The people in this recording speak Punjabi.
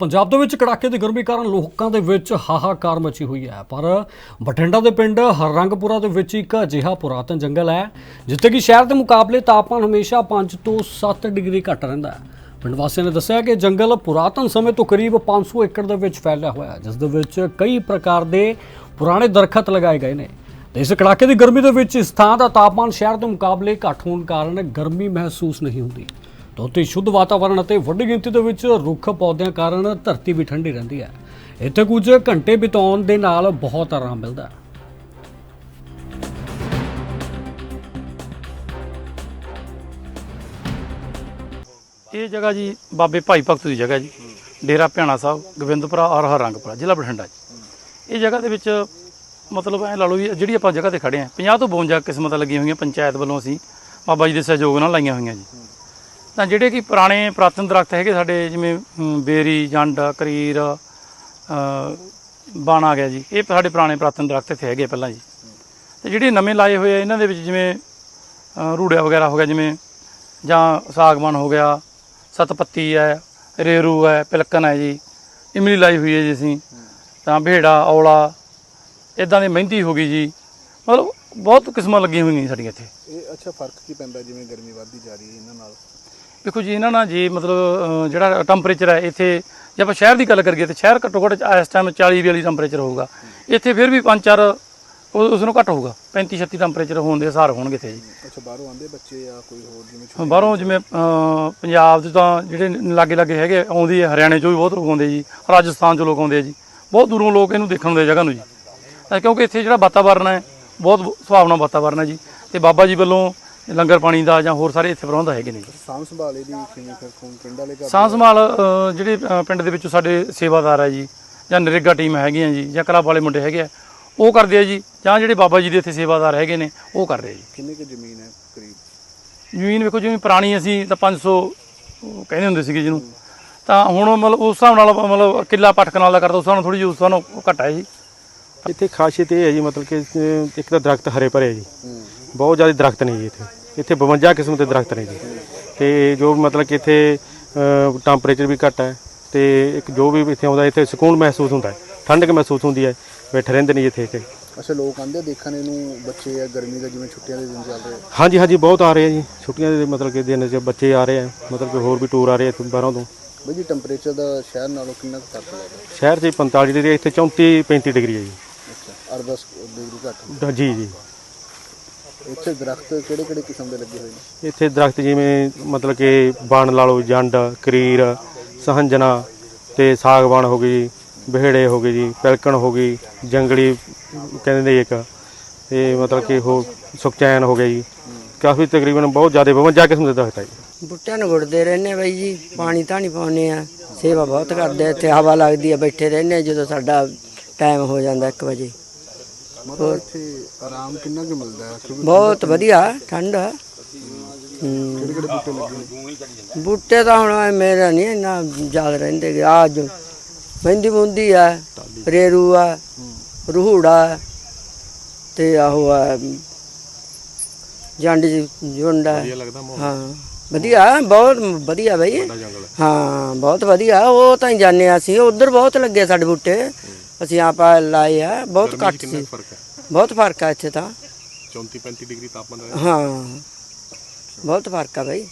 ਪੰਜਾਬ ਦੇ ਵਿੱਚ ਕੜਾਕੇ ਦੀ ਗਰਮੀ ਕਾਰਨ ਲੋਕਾਂ ਦੇ ਵਿੱਚ ਹਾਹਾਕਾਰ ਮਚੀ ਹੋਈ ਹੈ, ਪਰ ਬਠਿੰਡਾ ਦੇ ਪਿੰਡ ਹਰਰੰਗਪੁਰਾ ਦੇ ਵਿੱਚ ਇੱਕ ਅਜਿਹਾ ਪੁਰਾਤਨ ਜੰਗਲ ਹੈ, ਜਿੱਥੇ ਕਿ ਸ਼ਹਿਰ ਦੇ ਮੁਕਾਬਲੇ ਤਾਪਮਾਨ ਹਮੇਸ਼ਾ 5 ਤੋਂ 7 ਡਿਗਰੀ ਘੱਟ ਰਹਿੰਦਾ ਹੈ। ਪਿੰਡ ਵਾਸੀਆਂ ਨੇ ਦੱਸਿਆ ਕਿ ਜੰਗਲ ਪੁਰਾਤਨ ਸਮੇਂ ਤੋਂ ਕਰੀਬ 500 ਏਕੜ ਦੇ ਵਿੱਚ ਫੈਲਿਆ ਹੋਇਆ ਹੈ, ਜਿਸ ਦੇ ਵਿੱਚ ਕਈ ਪ੍ਰਕਾਰ ਦੇ ਪੁਰਾਣੇ ਦਰਖਤ ਲਗਾਏ ਗਏ ਨੇ। ਤੇ ਇਸ ਕੜਾਕੇ ਦੀ ਗਰਮੀ ਦੇ ਵਿੱਚ ਇਸ ਥਾਂ ਦਾ ਤਾਪਮਾਨ ਸ਼ਹਿਰ ਦੇ ਮੁਕਾਬਲੇ ਘੱਟ ਹੋਣ ਕਾਰਨ ਗਰਮੀ ਮਹਿਸੂਸ ਨਹੀਂ ਹੁੰਦੀ। ਧੋਤੀ ਸ਼ੁੱਧ ਵਾਤਾਵਰਣ ਅਤੇ ਵੱਡੀ ਗਿਣਤੀ ਦੇ ਵਿੱਚ ਰੁੱਖ ਪੌਦਿਆਂ ਕਾਰਨ ਧਰਤੀ ਵੀ ਠੰਡੀ ਰਹਿੰਦੀ ਹੈ। ਇੱਥੇ ਕੁਝ ਘੰਟੇ ਬਿਤਾਉਣ ਦੇ ਨਾਲ ਬਹੁਤ ਆਰਾਮ ਮਿਲਦਾ ਹੈ। ਇਹ ਜਗ੍ਹਾ ਜੀ ਬਾਬੇ ਭਾਈ ਭਗਤ ਦੀ ਜਗ੍ਹਾ ਜੀ। ਡੇਰਾ ਭਿਆਣਾ ਸਾਹਿਬ, ਗੋਬਿੰਦਪੁਰਾ ਔਰ ਹਰੰਗਪੁਰਾ ਜ਼ਿਲ੍ਹਾ ਬਠਿੰਡਾ ਜੀ। ਇਹ ਜਗ੍ਹਾ ਦੇ ਵਿੱਚ ਮਤਲਬ ਐ ਲਾ ਲਓ ਵੀ ਜਿਹੜੀ ਆਪਾਂ ਜਗ੍ਹਾ ਤੇ ਖੜੇ ਆ 50 ਤੋਂ 52 ਕਿਸਮਤਾਂ ਲੱਗੀਆਂ ਹੋਈਆਂ ਪੰਚਾਇਤ ਵੱਲੋਂ ਅਸੀਂ ਬਾਬਾ ਜੀ ਦੇ ਸਹਿਯੋਗ ਨਾਲ ਲਾਈਆਂ ਹੋਈਆਂ ਜੀ। ਤਾਂ ਜਿਹੜੇ ਕਿ ਪੁਰਾਣੇ ਪ੍ਰਾਤਨ ਦਰਖਤ ਹੈਗੇ ਸਾਡੇ, ਜਿਵੇਂ ਬੇਰੀ, ਜੰਡ, ਕਰੀਰ ਬਾਣਾ ਗਿਆ ਜੀ। ਇਹ ਸਾਡੇ ਪੁਰਾਣੇ ਪ੍ਰਾਤਨ ਦਰਖਤ ਇੱਥੇ ਹੈਗੇ ਪਹਿਲਾਂ ਜੀ। ਤੇ ਜਿਹੜੇ ਨਵੇਂ ਲਾਏ ਹੋਏ ਆ, ਇਹਨਾਂ ਦੇ ਵਿੱਚ ਜਿਵੇਂ ਰੂੜਿਆ ਵਗੈਰਾ ਹੋ ਗਿਆ, ਜਿਵੇਂ, ਜਾਂ ਸਾਗਵਾਨ ਹੋ ਗਿਆ, ਸਤਪੱਤੀ ਹੈ, ਰੇਰੂ ਹੈ ਪਿਲਕਨ ਹੈ ਜੀ। ਇਮਲੀ ਲਾਈ ਹੋਈ ਹੈ ਜੀ ਅਸੀਂ। ਤਾਂ ਭੇੜਾ, ਔਲਾ ਇਦਾਂ ਦੀ ਮਹਿੰਦੀ ਹੋ ਗਈ ਜੀ। ਮਤਲਬ ਬਹੁਤ ਕਿਸਮਾਂ ਲੱਗੀਆਂ ਹੋਈਆਂ ਸਾਡੀਆਂ ਇੱਥੇ। ਇਹ, ਅੱਛਾ, ਫ਼ਰਕ ਕੀ ਪੈਂਦਾ ਜਿਵੇਂ ਗਰਮੀ ਵੱਧਦੀ ਜਾ ਰਹੀ ਹੈ ਇਹਨਾਂ ਨਾਲ? ਦੇਖੋ ਜੀ ਇਹਨਾਂ ਨਾਲ ਜੀ ਮਤਲਬ ਜਿਹੜਾ ਟੈਂਪਰੇਚਰ ਹੈ ਇੱਥੇ ਜੇ ਆਪਾਂ ਸ਼ਹਿਰ ਦੀ ਗੱਲ ਕਰੀਏ ਤੇ ਸ਼ਹਿਰ ਘੱਟੋ ਘੱਟ ਇਸ ਟਾਈਮ 40 42 ਟੈਂਪਰੇਚਰ ਹੋਊਗਾ। ਇੱਥੇ ਫਿਰ ਵੀ 5-4 ਉਸ ਨੂੰ ਘੱਟ ਹੋਊਗਾ। 35 36 ਟੈਂਪਰੇਚਰ ਹੋਣ ਦੇ ਹਿਸਾਬ ਹੋਣਗੇ ਇੱਥੇ ਜੀ। ਅੱਛਾ ਬਾਹਰੋਂ ਆਉਂਦੇ ਬੱਚੇ ਜਾਂ ਕੋਈ ਹੋਰ ਜਿਵੇਂ ਬਾਹਰੋਂ ਜਿਵੇਂ ਪੰਜਾਬ ਦੇ ਤਾਂ ਜਿਹੜੇ ਲਾਗੇ ਲਾਗੇ ਹੈਗੇ ਆਉਂਦੀ ਹੈ ਹਰਿਆਣੇ ਚੋਂ ਵੀ ਬਹੁਤ ਲੋਕ ਆਉਂਦੇ ਜੀ ਰਾਜਸਥਾਨ ਚੋਂ ਲੋਕ ਆਉਂਦੇ ਆ ਜੀ। ਬਹੁਤ ਦੂਰੋਂ ਲੋਕ ਇਹਨੂੰ ਦੇਖਣ ਆ ਜਗ੍ਹਾ ਨੂੰ ਜੀ। ਕਿਉਂਕਿ ਇੱਥੇ ਜਿਹੜਾ ਵਾਤਾਵਰਨ ਹੈ ਬਹੁਤ ਸੁਹਾਵਣਾ ਵਾਤਾਵਰਨ ਹੈ ਜੀ। ਤੇ ਬਾਬਾ ਜੀ ਵੱਲੋਂ ਲੰਗਰ ਪਾਣੀ ਦਾ ਜਾਂ ਹੋਰ ਸਾਰੇ ਇੱਥੇ ਪ੍ਰਬੰਧ ਹੈਗੇ ਨੇ। ਜੀ ਸਾਂਭ ਸੰਭਾਲੇ ਦੀ ਕਿਵੇਂ ਫਿਰ ਖੂਨ ਪਿੰਡ ਵਾਲੇ ਕਰਦੇ ਸਾਂਭ ਸੰਭਾਲ ਅ, ਜਿਹੜੇ ਅ, ਪਿੰਡ ਦੇ ਵਿੱਚੋਂ ਸਾਡੇ ਸੇਵਾਦਾਰ ਹੈ ਜੀ ਜਾਂ ਨਰੇਗਾ ਟੀਮ ਹੈਗੀਆਂ ਜੀ ਜਾਂ ਕਲੱਬ ਵਾਲੇ ਮੁੰਡੇ ਹੈਗੇ ਆ ਉਹ ਕਰਦੇ ਆ ਜੀ ਜਾਂ ਜਿਹੜੇ ਬਾਬਾ ਜੀ ਦੇ ਇੱਥੇ ਸੇਵਾਦਾਰ ਹੈਗੇ ਨੇ ਉਹ ਕਰਦੇ ਆ ਜੀ। ਕਿੰਨੇ ਕੁ ਜ਼ਮੀਨ ਹੈ ਕਰੀਬ? ਜ਼ਮੀਨ ਵੇਖੋ ਜਿਵੇਂ ਪੁਰਾਣੀ ਅਸੀਂ ਤਾਂ 500 ਉਹ ਕਹਿੰਦੇ ਹੁੰਦੇ ਸੀਗੇ ਜਿਹਨੂੰ। ਤਾਂ ਹੁਣ ਮਤਲਬ ਉਸ ਹਿਸਾਬ ਨਾਲ ਮਤਲਬ ਕਿੱਲਾ ਪਟਕ ਨਾਲ ਦਾ ਕਰਦਾ ਉਸ ਹਿਸਾਬ ਨਾਲ ਥੋੜੀ ਜਿਹੀ ਉਸ ਹਿਸਾਬ ਨਾਲ ਘੱਟ ਹੈ ਜੀ। ਇੱਥੇ ਖਾਸੀਅਤ ਇਹ ਹੈ ਜੀ ਮਤਲਬ ਕਿ ਅਹ, ਇੱਕ ਤਾਂ ਦਰਖਤ ਹਰੇ ਭਰੇ ਹੈ ਜੀ। ਬਹੁਤ ਜ਼ਿਆਦਾ ਦਰਖਤ ਨੇ ਜੀ ਇੱਥੇ। ਇੱਥੇ 52 ਕਿਸਮ ਦੇ ਦਰਖਤ ਨੇ ਜੀ। ਤੇ ਜੋ ਮਤਲਬ ਕਿ ਇੱਥੇ ਟੈਂਪਰੇਚਰ ਵੀ ਘੱਟ ਹੈ ਤੇ ਇੱਕ ਜੋ ਵੀ ਇੱਥੇ ਆਉਂਦਾ ਇੱਥੇ ਸਕੂਨ ਮਹਿਸੂਸ ਹੁੰਦਾ ਹੈ ਠੰਡਕ ਮਹਿਸੂਸ ਹੁੰਦੀ ਹੈ ਬੈਠੇ ਰਹਿੰਦੇ ਨੇ ਇੱਥੇ ਕਿ ਅੱਛਾ ਲੋਕ ਆਉਂਦੇ ਆ ਦੇਖਣ ਇਹਨੂੰ ਬੱਚੇ ਆ ਗਰਮੀ ਦਾ ਜਿਵੇਂ ਛੁੱਟੀਆਂ ਦੇ ਦਿਨ ਚੱਲ ਰਹੇ ਆ। ਹਾਂਜੀ ਹਾਂਜੀ ਬਹੁਤ ਆ ਰਹੇ ਆ ਜੀ। ਛੁੱਟੀਆਂ ਦੇ ਮਤਲਬ ਕਿ ਦਿਨ 'ਚ ਬੱਚੇ ਆ ਰਹੇ ਆ ਮਤਲਬ ਕਿ ਹੋਰ ਵੀ ਟੂਰ ਆ ਰਹੇ ਆ ਇੱਥੋਂ ਬਾਹਰੋਂ ਤੋਂ। ਬਈ ਜੀ ਟੈਂਪਰੇਚਰ ਦਾ ਸ਼ਹਿਰ ਨਾਲੋਂ ਕਿੰਨਾ ਕੁ ਫ਼ਰਕ ਲੱਗਦਾ? ਸ਼ਹਿਰ 'ਚ 45 ਡਿਗਰੀ ਇੱਥੇ 34 35 ਡਿਗਰੀ ਹੈ ਜੀ। ਅੱਛਾ ਅਰਬਸ ਡਿਗਰੀ ਘੱਟ। ਜੀ ਜੀ। ਇੱਥੇ ਦਰਖਤ ਕਿਹੜੇ ਕਿਹੜੇ ਕਿਸਮ ਦੇ ਲੱਗੇ ਹੋਏ ਨੇ? ਇੱਥੇ ਦਰਖਤ ਜਿਵੇਂ ਮਤਲਬ ਕਿ ਬਣ ਲਾ ਲਓ ਜੰਡ ਕਰੀਰ ਸਹੰਜਣਾ ਤੇ ਸਾਗਵਾਨ ਹੋ ਗਈ ਜੀ ਬਿਹੜੇ ਹੋ ਗਏ ਜੀ ਪਿਲਕਣ ਹੋ ਗਈ ਜੰਗਲੀ ਕਹਿੰਦੇ ਨੇ ਇੱਕ ਤੇ ਮਤਲਬ ਕਿ ਉਹ ਸੁਖਚੈਨ ਹੋ ਗਿਆ ਜੀ। ਕਾਫੀ ਤਕਰੀਬਨ ਬਹੁਤ ਜ਼ਿਆਦਾ 52 ਕਿਸਮ ਦੇ ਦਰਖਤ ਹੈ ਜੀ। ਬੁੱਟਿਆਂ ਨੂੰ ਗੁੜਦੇ ਰਹਿੰਦੇ ਬਾਈ ਜੀ ਪਾਣੀ ਧਾਣੀ ਪਾਉਂਦੇ ਆ ਸੇਵਾ ਬਹੁਤ ਕਰਦੇ ਆ ਇੱਥੇ ਹਵਾ ਲੱਗਦੀ ਆ ਬੈਠੇ ਰਹਿੰਦੇ ਆ ਜਦੋਂ ਸਾਡਾ ਟਾਈਮ ਹੋ ਜਾਂਦਾ 1 ਵਜੇ। ਮਤਲਬ ਇੱਥੇ ਆਰਾਮ ਕਿੰਨਾ ਕੁ ਮਿਲਦਾ ਹੈ? ਕਿਉਂਕਿ ਬਹੁਤ ਵਧੀਆ ਠੰਡ ਹੂੰ। ਕਿਹੜੇ ਕਿਹੜੇ ਬੂਟੇ ਲੱਗੇ ਨੇ ਬੂਟੇ ਤਾਂ ਹੁਣ ਮੇਰਾ ਨਹੀਂ ਇੰਨਾ ਯਾਦ ਰਹਿੰਦੇ ਗੇ। ਮਹਿੰਦੀ ਮੁੰਦੀ ਆ ਰੇਰੂ ਆ ਰੂਹੜਾ ਤੇ ਆਹੋ ਆ ਜੰਡ ਜੁੰਡਾ ਹਾਂ ਵਧੀਆ ਬਹੁਤ ਵਧੀਆ ਬਈ। ਹਾਂ। ਬਹੁਤ ਵਧੀਆ। ਉਹ ਤਾਂ ਹੀ ਜਾਣੇ ਆ ਅਸੀਂ। ਉਧਰ ਬਹੁਤ ਲੱਗੇ ਸਾਡੇ ਬੂਟੇ। ਅਸੀਂ ਆਪ ਲਾਏ ਆ ਬਹੁਤ ਘੱਟ ਸੀ। ਬਹੁਤ ਫ਼ਰਕ ਆ ਇੱਥੇ ਤਾਂ। 34 35 ਡਿਗਰੀ ਤਾਪਮਾਨ ਹਾਂ। ਬਹੁਤ ਫ਼ਰਕ ਆ ਬਈ।